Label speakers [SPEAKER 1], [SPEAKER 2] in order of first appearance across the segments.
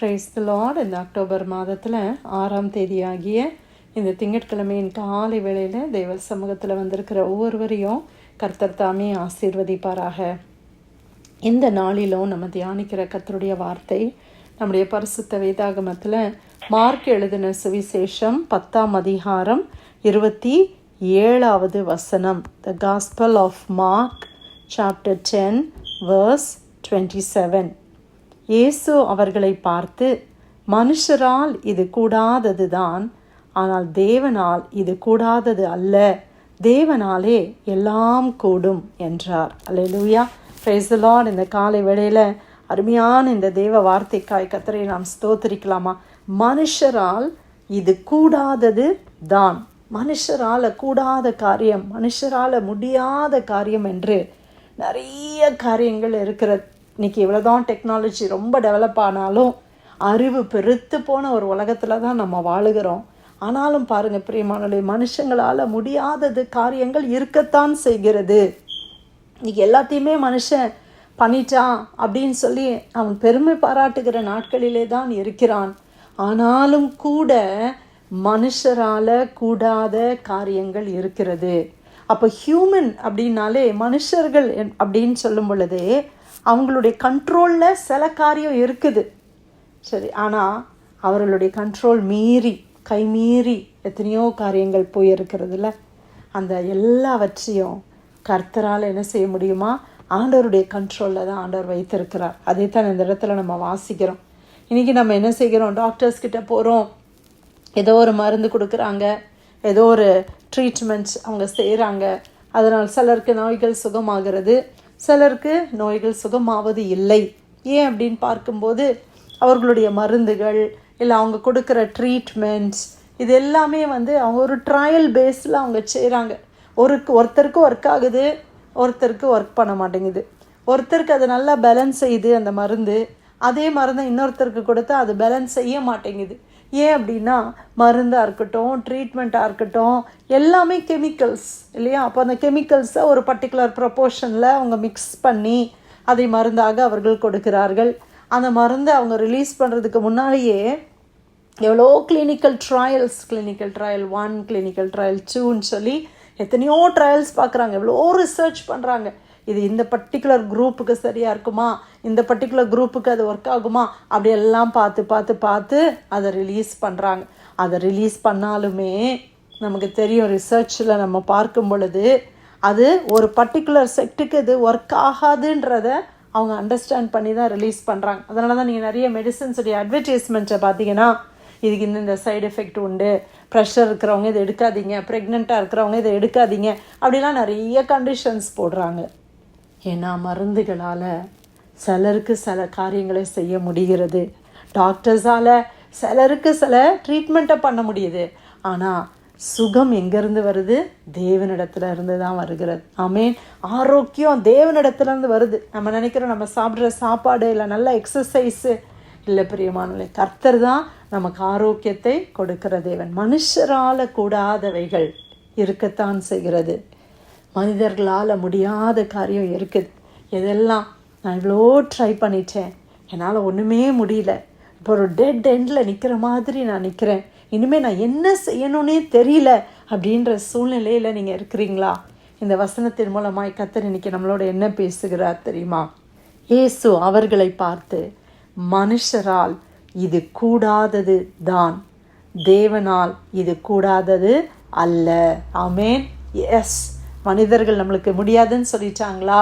[SPEAKER 1] Price the lord இந்த October மாதத்தில் ஆறாம் தேதியாகிய இந்த திங்கட்கிழமையின் காலை வேளையில் தெய்வ சமூகத்தில் வந்திருக்கிற ஒவ்வொருவரையும் கர்த்தர் தாமே ஆசீர்வதிப்பாராக. இந்த நாளிலும் நம்ம தியானிக்கிற கர்த்தருடைய வார்த்தை நம்முடைய பரிசுத்த வேதாகமத்தில் மார்க் எழுதின சுவிசேஷம் பத்தாம் அதிகாரம் இருபத்தி ஏழாவது வசனம். The gospel of Mark chapter ten verse twenty seven இயேசு அவர்களை பார்த்து மனுஷரால் இது கூடாததுதான் ஆனால் தேவனால் இது கூடாதது அல்ல. தேவனாலே எல்லாம் கூடும் என்றார். அல்லேலூயா. பிரைஸ் இந்த காலை வேளையில் அருமையான இந்த தேவ வார்த்தைக்காய் கத்தரை நாம் ஸ்தோத்தரிக்கலாமா? மனுஷரால் இது கூடாதது தான் மனுஷரால் கூடாத காரியம் மனுஷரால் முடியாத காரியம் என்று நிறைய காரியங்கள் இருக்கிற இன்னைக்கு இவ்வளோதான் டெக்னாலஜி ரொம்ப டெவலப் ஆனாலும் அறிவு பெருத்து போன ஒரு உலகத்தில் தான் நம்ம வாழுகிறோம். ஆனாலும் பாருங்கள் பிரியமானே மனுஷங்களால் முடியாதது காரியங்கள் இருக்கத்தான் செய்கிறது. இன்றைக்கி எல்லாத்தையுமே மனுஷன் பண்ணிட்டான் அப்படின்னு சொல்லி அவன் பெருமை பாராட்டுகிற நாட்களிலே தான் இருக்கிறான். ஆனாலும் கூட மனுஷரால் கூடாத காரியங்கள் இருக்கிறது. அப்போ ஹியூமன் அப்படின்னாலே மனுஷர்கள் என்- அப்படின்னு சொல்லும் பொழுதே அவங்களுடைய கண்ட்ரோலில் சில காரியம் இருக்குது. சரி ஆனால் அவர்களுடைய கண்ட்ரோல் மீறி கை மீறி எத்தனையோ காரியங்கள் போயிருக்கிறதுல அந்த எல்லாவற்றையும் கர்த்தரால் என்ன செய்ய முடியுமா? ஆண்டவருடைய கண்ட்ரோலில் தான் ஆண்டவர் வைத்திருக்கிறார். அதே தான் இந்த இடத்துல நம்ம வாசிக்கிறோம். இன்றைக்கி நம்ம என்ன செய்கிறோம்? டாக்டர்ஸ் கிட்ட போகிறோம் ஏதோ ஒரு மருந்து கொடுக்குறாங்க. ஏதோ ஒரு ட்ரீட்மெண்ட்ஸ் அவங்க செய்கிறாங்க அதனால் சிலருக்கு நோய்கள் சுகமாகிறது. சிலருக்கு நோய்கள் சுகமாவது இல்லை. ஏன் அப்படின்னு பார்க்கும்போது அவர்களுடைய மருந்துகள் இல்லை அவங்க கொடுக்குற ட்ரீட்மெண்ட்ஸ் இது எல்லாமே வந்து அவங்க ஒரு ட்ரையல் பேஸில் அவங்க செய்கிறாங்க ஒரு ஒருத்தருக்கு ஒர்க் ஆகுது ஒருத்தருக்கு ஒர்க் பண்ண மாட்டேங்குது. ஒருத்தருக்கு அது நல்லா பேலன்ஸ் செய்யுது அந்த மருந்து அதே மருந்தை இன்னொருத்தருக்கு கொடுத்தா அது பேலன்ஸ் செய்ய மாட்டேங்குது. ஏன் அப்படின்னா மருந்தாக இருக்கட்டும் ட்ரீட்மெண்ட்டாக இருக்கட்டும் எல்லாமே கெமிக்கல்ஸ் இல்லையா? அப்போ அந்த கெமிக்கல்ஸை ஒரு பர்டிகுலர் ப்ரொப்போர்ஷனில் அவங்க மிக்ஸ் பண்ணி அதை மருந்தாக அவர்கள் கொடுக்கிறார்கள். அந்த மருந்தை அவங்க ரிலீஸ் பண்ணுறதுக்கு முன்னாலேயே எவ்வளோ clinical trials clinical trial one clinical trial டூன்னு சொல்லி எத்தனையோ ட்ரையல்ஸ் பார்க்குறாங்க. எவ்வளோ ரிசர்ச் பண்ணுறாங்க இது இந்த பர்டிகுலர் குரூப்புக்கு சரியாக இருக்குமா? இந்த பர்டிகுலர் குரூப்புக்கு அது ஒர்க் ஆகுமா? அப்படி எல்லாம் பார்த்து பார்த்து பார்த்து அதை ரிலீஸ் பண்ணுறாங்க அதை ரிலீஸ் பண்ணாலுமே நமக்கு தெரியும் ரிசர்ச்சில் நம்ம பார்க்கும் பொழுது அது ஒரு பர்டிகுலர் செக்டுக்கு இது ஒர்க் ஆகாதுன்றத அவங்க அண்டர்ஸ்டாண்ட் பண்ணி தான் ரிலீஸ் பண்ணுறாங்க அதனால தான் நீங்கள் நிறைய மெடிசன்ஸுடைய அட்வர்டைஸ்மெண்ட்டை பார்த்தீங்கன்னா இதுக்கு இந்த இந்த சைடு எஃபெக்ட் உண்டு. ப்ரெஷர் இருக்கிறவங்க இதை எடுக்காதீங்க. ப்ரெக்னெண்ட்டாக இருக்கிறவங்க இதை எடுக்காதீங்க. அப்படிலாம் நிறைய கண்டிஷன்ஸ் போடுறாங்க. ஏன்னா மருந்துகளால் சிலருக்கு சில காரியங்களை செய்ய முடிகிறது. டாக்டர்ஸால் சிலருக்கு சில ட்ரீட்மெண்ட்டை பண்ண முடியுது. ஆனால் சுகம் எங்கேருந்து வருது? தேவனிடத்துல இருந்து தான் வருகிறது. ஆமேன் ஆரோக்கியம் தேவனிடத்துலேருந்து வருது. நம்ம நினைக்கிறோம் நம்ம சாப்பிட்ற சாப்பாடு இல்லை நல்ல எக்ஸசைஸு இல்லை பிரியமானவர்களே கர்த்தர் தான் நமக்கு ஆரோக்கியத்தை கொடுக்கிற தேவன். மனுஷரால் கூடாதவைகள் இருக்கத்தான் செய்கிறது. மனிதர்களால் முடியாத காரியம் இருக்குது எதெல்லாம் நான் இவ்வளோ ட்ரை பண்ணிட்டேன். என்னால் ஒன்றுமே முடியல. இப்போ ஒரு டெட் எண்டில் நிற்கிற மாதிரி நான் நிற்கிறேன் இனிமேல் நான் என்ன செய்யணும்னே தெரியல அப்படின்ற சூழ்நிலையில் நீங்கள் இருக்கிறீங்களா? இந்த வசனத்தின் மூலமாக கத்தர் இன்னைக்கு நம்மளோட என்ன பேசுகிறார் தெரியுமா? இயேசு அவர்களை பார்த்து மனுஷரால் இது கூடாதது தான். தேவனால் இது கூடாதது அல்ல. ஆமேன். எஸ் மனிதர்கள் நம்மளுக்கு முடியாதுன்னு சொல்லிட்டாங்களா?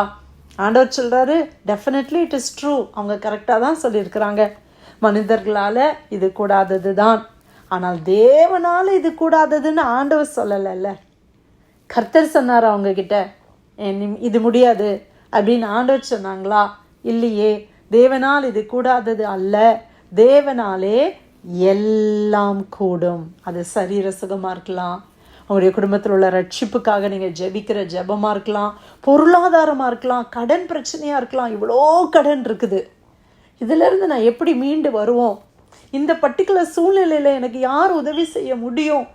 [SPEAKER 1] ஆண்டவர் சொல்கிறாரு டெஃபினெட்லி இட் இஸ் ட்ரூ அவங்க கரெக்டாக தான் சொல்லியிருக்கிறாங்க. மனிதர்களால் இது கூடாதது தான். ஆனால் தேவனால் இது கூடாததுன்னு ஆண்டவர் சொல்லலைல்ல. கர்த்தர் சொன்னார் அவங்கக்கிட்ட இது முடியாது. அப்படின்னு ஆண்டவர் சொன்னாங்களா? இல்லையே. தேவனால் இது கூடாதது அல்ல. தேவனாலே எல்லாம் கூடும். அது சரீர சுகமாக இருக்கலாம். உங்களுடைய குடும்பத்தில் உள்ள ரட்சிப்புக்காக நீங்கள் ஜெபிக்கிற ஜெபமாக இருக்கலாம். பொருளாதாரமாக இருக்கலாம். கடன் பிரச்சனையாக இருக்கலாம். இவ்வளோ கடன் இருக்குது. இதிலிருந்து நான் எப்படி மீண்டு வருவோம்? இந்த பர்டிகுலர் சூழ்நிலையில் எனக்கு யார் உதவி செய்ய முடியும்?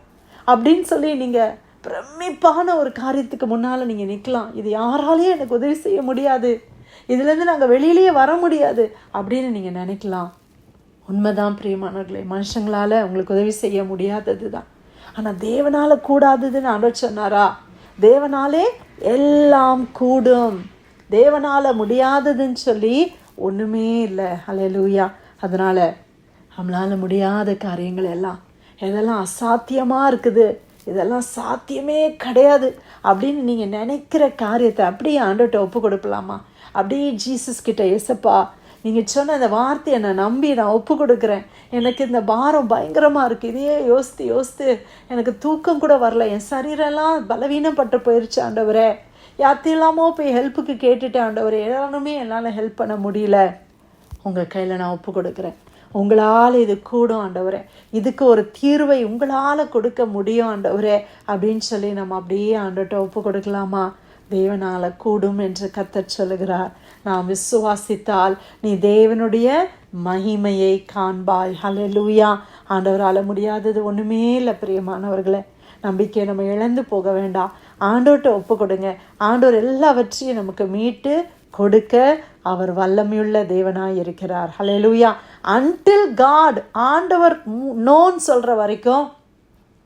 [SPEAKER 1] அப்படின்னு சொல்லி நீங்கள் பிரமிப்பான ஒரு காரியத்துக்கு முன்னால் நீங்கள் நிற்கலாம் இது யாராலையும் எனக்கு உதவி செய்ய முடியாது. இதுலேருந்து நாங்கள் வெளியிலேயே வர முடியாது. அப்படின்னு நீங்கள் நினைக்கலாம். உண்மைதான் பிரியமானவர்களே மனுஷங்களால் உங்களுக்கு உதவி செய்ய முடியாதது தான் ஆனால் தேவனால் கூடாததுன்னு ஆண்டவர் சொன்னாரா? தேவனாலே எல்லாம் கூடும். தேவனால் முடியாததுன்னு சொல்லி ஒன்றுமே இல்லை. அலையலூயா அதனால் நம்மளால் முடியாத காரியங்கள் எல்லாம் எதெல்லாம் அசாத்தியமாக இருக்குது இதெல்லாம் சாத்தியமே கிடையாது அப்படின்னு நீங்கள் நினைக்கிற காரியத்தை அப்படியே ஆண்டோட்ட ஒப்பு கொடுக்கலாமா? அப்படியே ஜீசஸ் கிட்ட ஏசப்பா நீங்கள் சொன்ன அந்த வார்த்தையை நான் நம்பி நான் ஒப்பு கொடுக்குறேன். எனக்கு இந்த பாரம் பயங்கரமாக இருக்குது இதையே யோசித்து யோசித்து எனக்கு தூக்கம் கூட வரல. என் சரீரெல்லாம் பலவீனப்பட்டு போயிடுச்சு ஆண்டவரே. யார்த்தையில்லாமோ போய் ஹெல்ப்புக்கு கேட்டுட்டேன் ஆண்டவரே. எல்லாருமே என்னால் ஹெல்ப் பண்ண முடியல. உங்கள் கையில் நான் ஒப்பு கொடுக்குறேன். உங்களால் இது கூடும் ஆண்டவரே. இதுக்கு ஒரு தீர்வை உங்களால் கொடுக்க முடியும் ஆண்டவரே. அப்படின்னு சொல்லி நம்ம அப்படியே ஆண்டுகிட்ட ஒப்பு கொடுக்கலாமா? தேவனால் கூடும் என்று கத்தர் சொல்லுகிறார். நாம் விசுவாசித்தால் நீ தேவனுடைய மகிமையை காண்பாய். ஹலலூயா ஆண்டவரால் முடியாதது ஒன்றுமே இல்லை பிரியமானவர்களே. நம்பிக்கையை நம்ம இழந்து போக வேண்டாம். ஆண்டோட்ட ஒப்பு கொடுங்க. ஆண்டோர் எல்லாவற்றையும் நமக்கு மீட்டு கொடுக்க அவர் வல்லமையுள்ள தேவனாய் இருக்கிறார். ஹalleluya அன்டில் காட் ஆண்டவர் நோன் சொல்கிற வரைக்கும்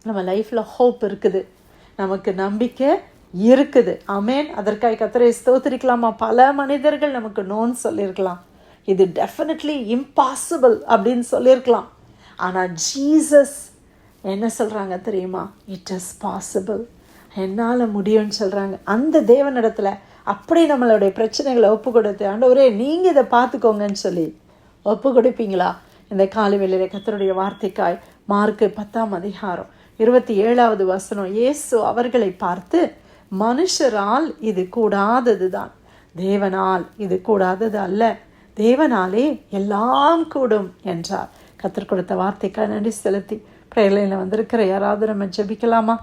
[SPEAKER 1] நம்ம லைஃப்பில் ஹோப் இருக்குது. நமக்கு நம்பிக்கை இருக்குது. அமேன் அதற்காக கத்தரை ஸ்தோத்திரிக்கலாமா? பல மனிதர்கள் நமக்கு நோன் சொல்லியிருக்கலாம். இது டெஃபினெட்லி இம்பாசிபிள் அப்படின்னு சொல்லியிருக்கலாம். ஆனால் ஜீசஸ் என்ன சொல்கிறாங்க தெரியுமா? இட் இஸ் பாசிபிள் என்னால் முடியும்னு சொல்கிறாங்க அந்த தேவனிடத்தில் அப்படி நம்மளுடைய பிரச்சனைகளை ஒப்பு கொடுத்து ஆண்டவரே நீங்கள் இதை பார்த்துக்கோங்கன்னு சொல்லி ஒப்பு கொடுப்பீங்களா இந்த காலை வெளியில் கத்தருடைய வார்த்தைக்காய் மார்க்கு பத்தாம் அதிகாரம் இருபத்தி ஏழாவது வசனம் இயேசு அவர்களை பார்த்து மனுஷரால் இது கூடாதது தான் தேவனால் இது கூடாதது அல்ல. தேவனாலே எல்லாம் கூடும் என்றார். கத்தர் கொடுத்த வார்த்தைக்காக நன்றி செலுத்தி பிரேலையில் வந்திருக்கிற யாராவது நம்ம ஜெபிக்கலாமா?